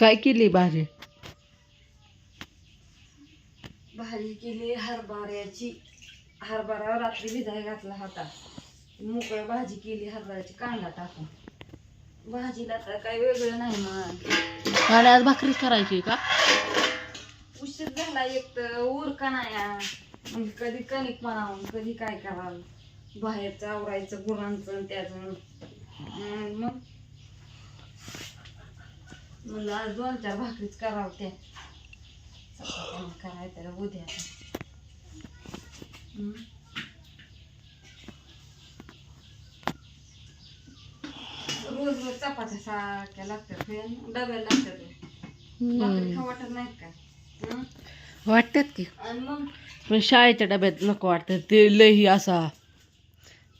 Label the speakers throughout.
Speaker 1: काय केली भाजी?
Speaker 2: भाजी केली हरभऱ्याची. हरभरा रात्री भिजाय घातला होता. मोकळं भाजी केली हरभऱ्याची कांदा टाकून. भाजीला तर काही वेगळं नाही मग
Speaker 1: आणि आज भाकरीच करायची का?
Speaker 2: उशीर झाला एक तर उरका नाही आ. मग कधी कणिक म्हणावं कधी काय करावं. बाहेरचं आवरायचं गुरांचं आणि त्याचं. अं, मग म्हणलं आज दोन चार भाकरीच करावं त्या मग करायचं तर उद्या. रोज रोज चपात्या सारख्या लागतात डब्याला लागतात. भाकरी वाटत नाहीत काय हं?
Speaker 1: वाटतात की
Speaker 2: आणि मग
Speaker 1: पण शाळेच्या डब्यात नको वाटतं ते लई असा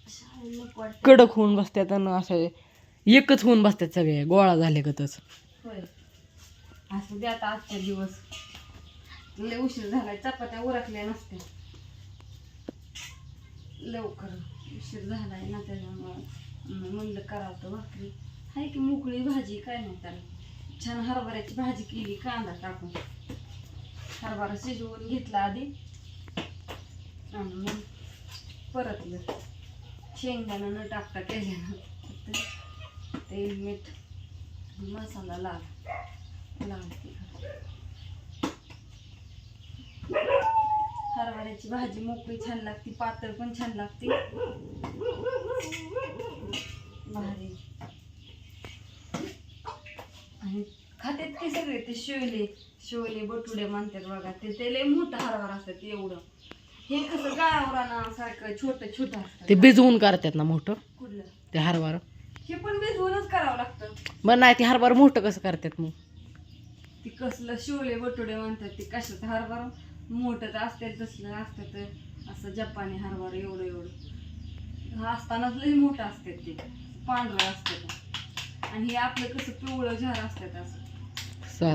Speaker 2: शाळेला नको वाटतं.
Speaker 1: कडक होऊन बसतात आणि असं एकच होऊन बसतात सगळे गोळा झाले गतच
Speaker 2: होय. असं द्या आता आजच्या दिवस. लय उशीर झालाय चपात्या उरकल्या नसत्या. लवकर उशीर झालाय ना त्याच्यामुळं. म्हणलं करावं भाकरी. हाय की मोकळी भाजी काय नाही त्याला? छान हरभऱ्याची भाजी केली कांदा टाकून. हरभरा शिजवून घेतला आधी. आणि मग परतलं. शेंगदाणा न टाकता केल्यानं. ते तेल मीठ मसाला लाल. लाल हरभऱ्याची भाजी मोकळी छान लागते पातळ पण छान लागते. भारी. आणि खातात ते सगळे ते शिवले शिवले बटुडे म्हणतात बघा ते ते लय मोठं हरभरा असतात एवढं. हे कसं गावराना सारखं छोटं छोटं
Speaker 1: ते
Speaker 2: असतं
Speaker 1: भिजवून करतात ना मोठं?
Speaker 2: कुठलं?
Speaker 1: ते हरभरा.
Speaker 2: हे पण भिजवूनच करावं लागतं.
Speaker 1: बरं नाही ते हरभरा मोठं कसं करतात मग?
Speaker 2: ती कसलं शिवले बटुडे म्हणतात ते कशाचं हरभरा? मोठं तर असते तसलं असतं तर असं जपानी हरभरा एवढं एवढं. हा असतानाच लई मोठं असते ते. पांढरं असतं ते. आणि हे आपलं कसं पिवळं झाड असतात असं.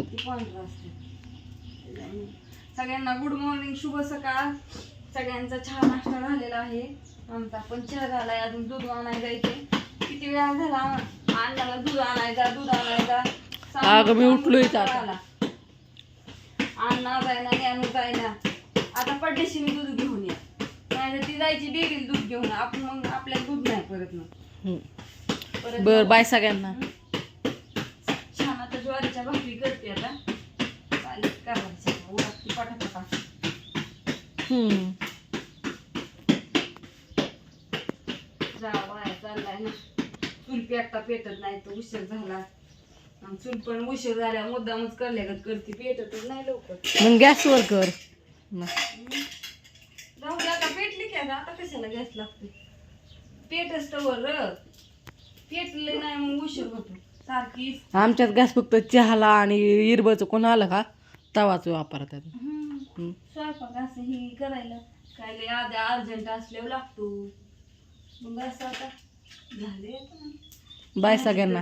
Speaker 2: ते पांढरं असते सगळ्यांना गुड मॉर्निंग शुभ सकाळ. सगळ्यांचा चहा नाश्ता झालेला आहे. आमचा पण चहा झालाय अजून दूध आणायला जायचे किती वेळा झाला अण्णाला दूध आणायचा दूध आणायचा.
Speaker 1: अगं, मी उठलोय आता.
Speaker 2: आला. अण्णा जायना ज्ञानू जायना. आता पड्डेशी मी दूध घेऊन या. नाही ती जायची दूध घेऊन. आपण मग आपल्याला दूध नाही परत मग. परत
Speaker 1: बर बाय सगळ्यांना.
Speaker 2: छान आता ज्वारीच्या भाकरी करते आता. चालेल करायचं. उरकती पटापटा.
Speaker 1: हम्म.
Speaker 2: जावा बाया चाललाय ना. चूल पेटता पेटत नाही तर उशीर झाला. आणि चूल पण उशीर झाल्या मुद्दामच करल्यागत करते पेटतच नाही लवकर.
Speaker 1: मग गॅसवर कर.
Speaker 2: जाऊ दे आता पेटली की आता आता कशाला गॅस लागते? पेटच तर पेटले नाही मग उशीर होतो. सारखी
Speaker 1: आमच्यात गॅस फक्त चहाला आणि इरबचं कोण आलं का? तवाच वापरतात.
Speaker 2: हम्म. स्वयंपाक असं हे करायला. काय लय आधी अर्जंट असल्यावर लागतो. मग असं आता झाले.
Speaker 1: बाय सगळ्यांना.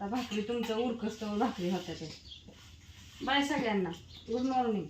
Speaker 2: भाकरी तुमचं उरकस तर भाकरी होत्या ते. बाय सगळ्यांना. Good morning.